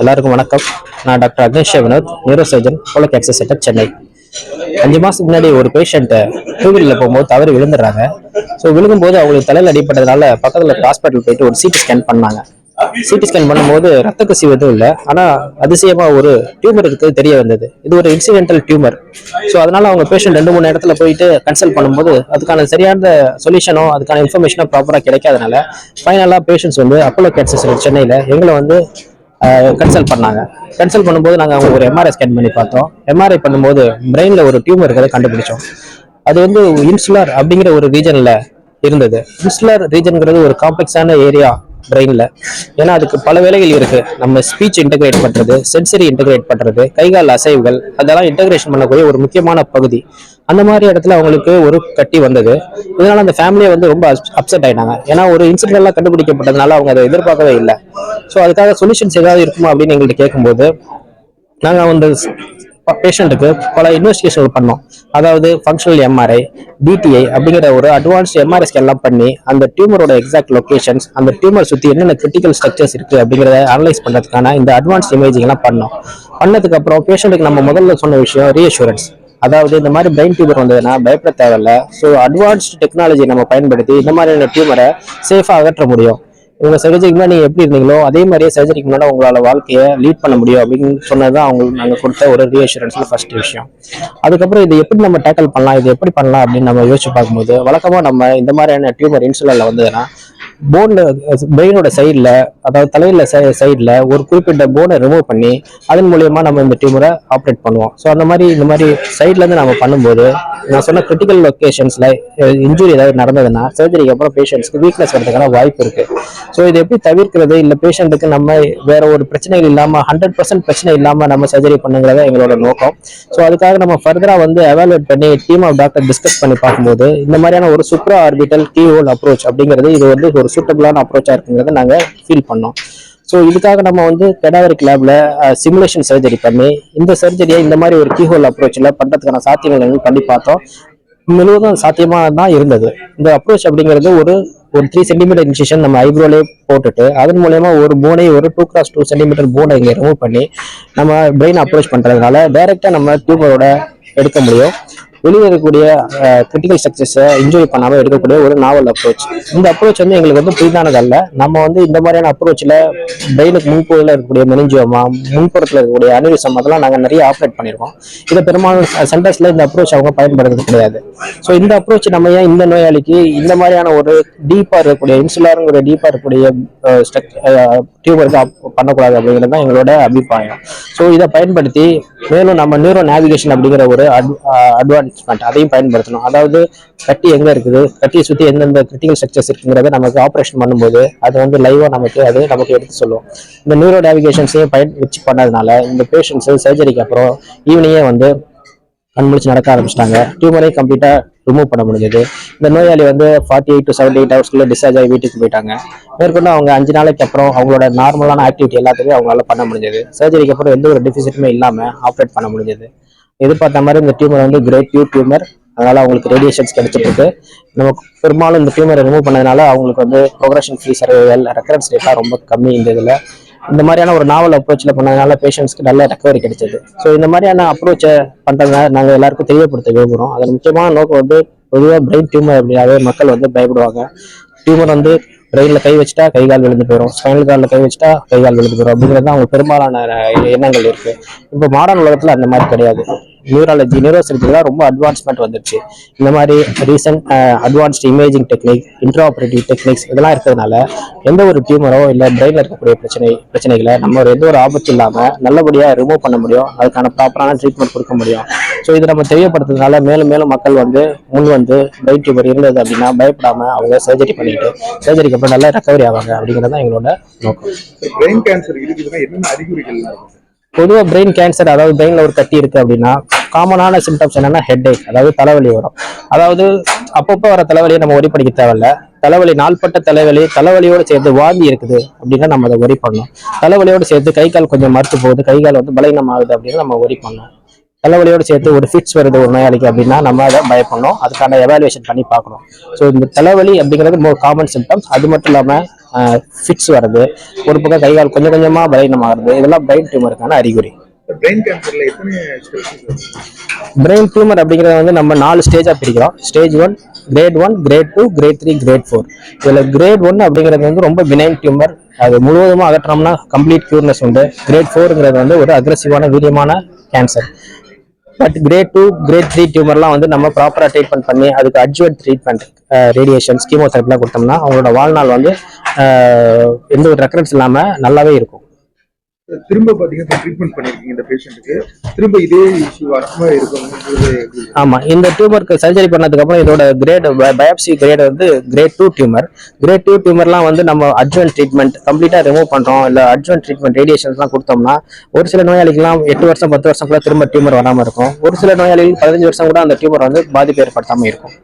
எல்லாருக்கும் வணக்கம். நான் doctor Agnesh Vinod neuro surgeon போலக் ஆக்சஸ் சென்டர் சென்னை. அஞ்சு மாசத்துக்கு முன்னாடி ஒரு பேஷண்ட்டை டூ வீலரில் போகும்போது தவறி விழுந்துடுறாங்க. ஸோ விழுகும்போது அவங்களுக்கு தலையில் அடிப்பட்டதுனால பக்கத்தில் ஹாஸ்பிட்டல் போயிட்டு ஒரு சிடி ஸ்கேன் பண்ணாங்க. சிடி ஸ்கேன் பண்ணும்போது ரத்த கசிவு எதுவும் இல்லை. ஆனால் அதிசயமா ஒரு டியூமர் இருக்கிறது தெரிய வந்தது. இது ஒரு இன்சிடென்டல் டியூமர் ஸோ அதனால அவங்க பேஷண்ட் ரெண்டு மூணு இடத்துல போயிட்டு கன்சல்ட் பண்ணும்போது அதுக்கான சரியான சொல்யூஷனோ அதுக்கான இன்ஃபர்மேஷனோ ப்ராப்பராக கிடைக்காதனால ஃபைனலாக பேஷண்ட்ஸ் வந்து அப்போலோ கேன்சர் சென்னையில் எங்களை வந்து கன்சல்ட் பண்ணாங்க. கன்சல்ட் பண்ணும்போது நாங்கள் அவங்க ஒரு எம்ஆர்ஐ ஸ்கேன் பண்ணி பார்த்தோம். எம்ஆர்ஐ பண்ணும்போது பிரெயினில் ஒரு டியூமர் இருக்கிறத கண்டுபிடிச்சோம். அது வந்து இன்சுலர் அப்படிங்கிற ஒரு ரீஜனில் இருந்தது. இன்சுலர் ரீஜனுங்கிறது ஒரு காம்ப்ளெக்ஸான ஏரியா பிரெயினில் ஏன்னா அதுக்கு பல வேலைகள் இருக்குது நம்ம ஸ்பீச் இன்டகிரேட் பண்ணுறது சென்சரி இன்டகிரேட் பண்ணுறது கைகால் அசைவுகள் அதெல்லாம் இன்டகிரேஷன் பண்ணக்கூடிய ஒரு முக்கியமான பகுதி. அந்த மாதிரி இடத்துல அவங்களுக்கு ஒரு கட்டி வந்தது. இதனால் அந்த ஃபேமிலியை வந்து ரொம்ப அப்செட் ஆகிட்டாங்க ஏன்னா ஒரு இன்சிடென்ட்லாம் கண்டுபிடிக்கப்பட்டதுனால அவங்க அதை எதிர்பார்க்கவே இல்லை. ஸோ அதுக்காக சொல்யூஷன்ஸ் ஏதாவது இருக்குமா அப்படின்னு எங்கள்கிட்ட கேட்கும்போது நாங்கள் அந்த பேஷண்ட்டுக்கு பல இன்வெஸ்டிகேஷன் பண்ணோம். அதாவது ஃபங்க்ஷனல் எம்ஆர்ஐ டிடிஐ அப்படிங்கிற ஒரு அட்வான்ஸ்ட் எம்ஆர்ஐ ஸ்கேன்லாம் பண்ணி அந்த டியூமரோட எக்ஸாக்ட் லொக்கேஷன்ஸ் அந்த டியூமர் சுற்றி என்னென்ன கிரிட்டிக்கல் ஸ்ட்ரக்சர்ஸ் இருக்குது அப்படிங்கிறத அனலைஸ் பண்ணுறதுக்கான இந்த அட்வான்ஸ் இமேஜிங் எல்லாம் பண்ணோம். பண்ணதுக்கு அப்புறம் பேஷண்ட்டுக்கு நம்ம முதல்ல சொன்ன விஷயம் ரீஎஷூரன்ஸ் அதாவது இந்த மாதிரி பிரெயின் டியூமர் வந்ததுன்னா பயப்பட தேவையில்ல. ஸோ அட்வான்ஸ்டு டெக்னாலஜி நம்ம பயன்படுத்தி இந்த மாதிரியான டியூமரை சேஃபாக அகற்ற முடியும். உங்க சர்ஜரிக்கு முன்னாடி நீங்க எப்படி இருந்தீங்களோ அதே மாதிரியே சர்ஜரிக்கு முன்னாடி உங்களால வாழ்க்கையை லீட் பண்ண முடியும் அப்படின்னு சொன்னதுதான் அவங்களுக்கு நாங்க கொடுத்த ஒரு ரீஅஷூரன்ஸ்ல ஃபர்ஸ்ட் விஷயம். அதுக்கப்புறம் இது எப்படி நம்ம டேக்கல் பண்ணலாம் இது எப்படி பண்ணலாம் அப்படின்னு நம்ம யோசிச்சு பார்க்கும்போது வழக்கமா நம்ம இந்த மாதிரியான டியூமர் இன்சுலர்ல வந்ததுன்னா போன்ல பிரெயினோட சைடில் அதாவது தலையில் சைடில் ஒரு குறிப்பிட்ட போனை ரிமூவ் பண்ணி அதன் மூலியமா நம்ம இந்த டியூமரை ஆப்ரேட் பண்ணுவோம். ஸோ அந்த மாதிரி இந்த மாதிரி சைட்லேருந்து நம்ம பண்ணும்போது நான் சொன்ன கிரிட்டிக்கல் லொக்கேஷன்ஸ்ல இன்ஜுரி ஏதாவது நடந்ததுன்னா சர்ஜரிக்கு அப்புறம் பேஷண்ட்ஸ்க்கு வீக்னஸ் வரதுக்கான வாய்ப்பு இருக்கு. ஸோ இது எப்படி தவிர்க்கிறது? இல்லை பேஷண்ட்டுக்கு நம்ம வேற ஒரு பிரச்சனைகள் இல்லாம ஹண்ட்ரட் பர்சன்ட் பிரச்சனை இல்லாம நம்ம சர்ஜரி பண்ணுங்கிறத எங்களோட நோக்கம். ஸோ அதுக்காக நம்ம ஃபர்தரா வந்து எவாலுவேட் பண்ணி டீம் ஆஃப் டாக்டர் டிஸ்கஸ் பண்ணி பார்க்கும்போது இந்த மாதிரியான ஒரு சுப்ரா ஆர்பிட்டல் டி ஓல் அப்ரோச் அப்படிங்கிறது இது வந்து ஒரு சூட்டபிளான அப்ரோச்சாக இருக்குங்கிறத நாங்கள் ஃபீல் பண்ணோம். ஸோ இதுக்காக நம்ம வந்து கெடாவரிக் லேபில் சிமுலேஷன் சர்ஜரி பண்ணி இந்த சர்ஜரியை இந்த மாதிரி ஒரு கீஹோல் அப்ரோச்சில் பண்ணுறதுக்கான சாத்தியங்கள் பண்ணி பார்த்தோம். முழுவதும் சாத்தியமாக தான் இருந்தது. இந்த அப்ரோச் அப்படிங்கிறது ஒரு ஒரு த்ரீ சென்டிமீட்டர் இன்சிஷன் நம்ம ஐப்ரோலே போட்டுட்டு அதன் மூலயமா ஒரு போனை ஒரு டூ கிராஸ் டூ சென்டிமீட்டர் போனை இங்கே ரிமூவ் பண்ணி நம்ம பிரெயின் அப்ரோச் பண்ணுறதுனால டைரெக்டாக நம்ம டியூமரோட எடுக்க முடியும். வெளியே இருக்கக்கூடிய கிரிட்டிக்கல் ஸ்ட்ரக்சர்ஸை இன்ஜுரி பண்ணாமல் எடுக்கக்கூடிய ஒரு நாவல் அப்ரோச் இந்த அப்ரோச் வந்து எங்களுக்கு வந்து புதிதானதல்ல நம்ம வந்து இந்த மாதிரியான அப்ரோச்சில் பிரெயினுக்கு முன்புறத்தில் இருக்கக்கூடிய மெனிஞ்சியோமா முன்புறத்தில் இருக்கக்கூடிய அனிரிசம் அதெல்லாம் நாங்கள் நிறைய ஆப்ரேட் பண்ணியிருக்கோம் இதை பெரும்பாலும் சென்டர்ஸில் இந்த அப்ரோச் அவங்க பயன்படுறது கிடையாது. ஸோ இந்த அப்ரோச் நம்ம ஏன் இந்த நோயாளிக்கு இந்த மாதிரியான ஒரு டீப்பாக இருக்கக்கூடிய இன்சுலாருங்கிற டீப்பாக இருக்கக்கூடிய டியூபருக்கு பண்ணக்கூடாது அப்படிங்கிறது தான் எங்களோட அபிப்பிராயம். ஸோ இதை பயன்படுத்தி மேலும் நம்ம நியூரோ நேவிகேஷன் அப்படிங்கிற ஒரு அட்வான்ஸ் அட்வான்ஸ்மெண்ட் அதையும் பயன்படுத்தணும். அதாவது கட்டி எங்க இருக்குது? கட்டியை சுற்றி எந்தெந்த கிரிட்டிக்கல் ஸ்ட்ரக்சர்ஸ் இருக்குங்கிறத நமக்கு ஆப்ரேஷன் பண்ணும்போது அது வந்து லைவாக நமக்கு அது நமக்கு எடுத்து சொல்லுவோம் இந்த நியூரோ நேவிகேஷன்ஸையும் பயன் வச்சு பண்ணதுனால இந்த பேஷண்ட்ஸ் சர்ஜரிக்கு அப்புறம் ஈவினிங்கே வந்து கண்முழிச்சு நடக்க ஆரம்பிச்சிட்டாங்க. டியூமரே கம்ப்ளீட்டா ரிமூவ் பண்ண முடிஞ்சது. இந்த நோயாளி வந்து forty eight to seventy eight ஹவர்ஸ்க்குள்ளே discharge ஆகி வீட்டுக்கு போயிட்டாங்க. மேற்கொண்டு அவங்க அஞ்சு நாளைக்கு அப்புறம் அவங்களோட நார்மலான ஆக்டிவிட்டி எல்லாத்தையுமே அவங்களால பண்ண முடிஞ்சது. சர்ஜரிக்கு அப்புறம் எந்த ஒரு டிஃபிசிட்டுமே இல்லாமல் ஆப்ரேட் பண்ண முடிஞ்சது. எதிர்பார்த்த மாதிரி இந்த டியூமர் வந்து கிரேட் டியூ டியூமர் அதனால அவங்களுக்கு ரேடியேஷன்ஸ் கிடைச்சிட்டு இருக்கு நமக்கு பெரும்பாலும் இந்த டியூமரை ரிமூவ் பண்ணதுனால அவங்களுக்கு வந்து ப்ரோக்ரஷன் ஃப்ரீ சர்வைவல் ரெக்கரன்ஸ் ரேட்லாம் ரொம்ப கம்மி இந்த இதில். இந்த மாதிரியான ஒரு நாவல் அப்ரோச்சில் பண்ணதுனால பேஷண்ட்ஸ்க்கு நல்ல ரெக்கவரி கிடைச்சது. ஸோ இந்த மாதிரியான அப்ரோச்சை பண்ணுறதுனால நாங்கள் எல்லாருக்கும் தெரியப்படுத்த விரும்புகிறோம் அதில் முக்கியமான நோக்கம் வந்து பொதுவாக பிரெயின் டியூமர் அப்படின்னாவே மக்கள் வந்து பயப்படுவாங்க. டியூமர் வந்து பிரெயினில் கை வச்சுட்டா கை கால் விழுந்து போயிடும் ஸ்பைனல் கார்டில் கை வச்சுட்டா கை கால் விழுந்து போயிடும் அப்படிங்கிறது தான் அவங்க பெரும்பாலான எண்ணங்கள் இருக்குது இப்போ மாடர்ன் உலகத்தில் அந்த மாதிரி கிடையாது. நியூராலஜி நியூரோ சர்ஜரிலாம் ரொம்ப அட்வான்ஸ்மெண்ட் வந்துருச்சு. இந்த மாதிரி recent advanced imaging technique intraoperative techniques இதெல்லாம் இருக்கிறதுனால எந்த ஒரு டியூமரோ இல்லை பிரெயினில் இருக்கக்கூடிய பிரச்சனை பிரச்சனைகளை நம்ம ஒரு எந்த ஒரு ஆபத்து இல்லாமல் நல்லபடியாக ரிமூவ் பண்ண முடியும். அதுக்கான ப்ராப்பரான ட்ரீட்மெண்ட் கொடுக்க முடியும். ஸோ இதை நம்ம தெரியப்படுத்துறதுனால மேலும் மேலும் மக்கள் வந்து முன் வந்து பிரெயின் டியூமர் இருந்தது அப்படின்னா பயப்படாமல் அவங்க சர்ஜரி பண்ணிட்டு சர்ஜரிக்கு அப்புறம் நல்லா ரெக்கவரி ஆவாங்க அப்படிங்கிறது தான் எங்களோட நோக்கம். பிரெயின் கேன்சர் இருக்குதுன்னா என்னென்ன அறிகுறிகள் பொதுவாக பிரெயின் கேன்சர் அதாவது பிரெயின்ல ஒரு கட்டி இருக்கு அப்படின்னா காமனான சிம்டம்ஸ் என்னன்னா ஹெட் அதாவது தலைவலி வரும். அதாவது அப்பப்போ வர தலைவலியை நம்ம ஒரி பண்ணிக்க தேவையில்ல. தலைவலி நாள்பட்ட தலைவலி தலைவலியோடு சேர்த்து வாந்தி இருக்குது அப்படின்னா நம்ம அதை ஒரி பண்ணணும். தலைவலியோடு சேர்த்து கை கால் கொஞ்சம் மறுத்து போகுது கை கால் வந்து பலகீனம் ஆகுது அப்படின்னு நம்ம ஒரி பண்ணணும். தலைவலியோடு சேர்த்து ஒரு ஃபிட்ஸ் வருது ஒரு நோயாளிக்கு அப்படின்னா நம்ம அதை பயப்படணும். அதுக்கான எவாலுவேஷன் பண்ணி பார்க்கணும். ஸோ இந்த தலைவலி அப்படிங்கிறது மோர் காமன் சிம்டம்ஸ் அது மட்டும் இல்லாமல் ஃபிட்ஸ் வருது. ஒரு பக்கம் கை கால் கொஞ்சம் கொஞ்சமா பலவீனமாகிறது. இதெல்லாம் பிரெயின் டியூமருக்கான அறிகுறி. பிரெயின் கேன்சர்ல எத்தனை பிரெயின் டியூமர் அப்படிங்கிறத வந்து நம்ம நாலு ஸ்டேஜாக பிரிக்கிறோம். Stage one grade one grade two grade three grade four இதில் கிரேட் ஒன் அப்படிங்கிறது வந்து ரொம்ப பினைன் டியூமர் அது முழுவதுமாக அகற்றோம்னா கம்ப்ளீட் க்யூர்னஸ் உண்டு. கிரேட் ஃபோருங்கிறது வந்து ஒரு அக்ரஸிவான வீரியமான cancer but grade two grade three டியூமர்லாம் வந்து நம்ம ப்ராப்பராக ட்ரீட்மெண்ட் பண்ணி அதுக்கு அட்ஜுவன்ட் ட்ரீட்மெண்ட் ரேடியேஷன் கீமோதெரப்பிலாம் கொடுத்தோம்னா அவங்களோட வாழ்நாள் வந்து எந்த ஒரு ரெக்கரன்ஸ் இல்லாமல் நல்லாவே இருக்கும். திரும்ப பாத்தீங்கன்னா ட்ரீட்மெண்ட் பண்ணிருக்கீங்க இந்த பேஷண்ட்டுக்கு திரும்ப இதே இஷ்யூ வராம ஆமா இந்த டியூமருக்கு சர்ஜரி பண்ணதுக்கு அப்புறம் இதோட கிரேட் பயாப்சி கிரேட் வந்து grade two tumour grade two டியூமர்லாம் வந்து நம்ம அட்வான்ஸ் ட்ரீட்மெண்ட் கம்ப்ளீட்டா ரிமூவ் பண்றோம். இல்ல அட்வான்ஸ் ட்ரீட்மெண்ட் ரேடியேஷன்ஸ்லாம் கொடுத்தோம்னா ஒரு சில நோயாளிகள்லாம் எட்டு வருஷம் பத்து வருஷம் கூட திரும்ப டியூமர் வராம இருக்கும். ஒரு சில நோயாளிகள் பதினஞ்சு வருஷம் கூட அந்த டியூமர் வந்து பாதிப்பு ஏற்படுத்தாம இருக்கும்.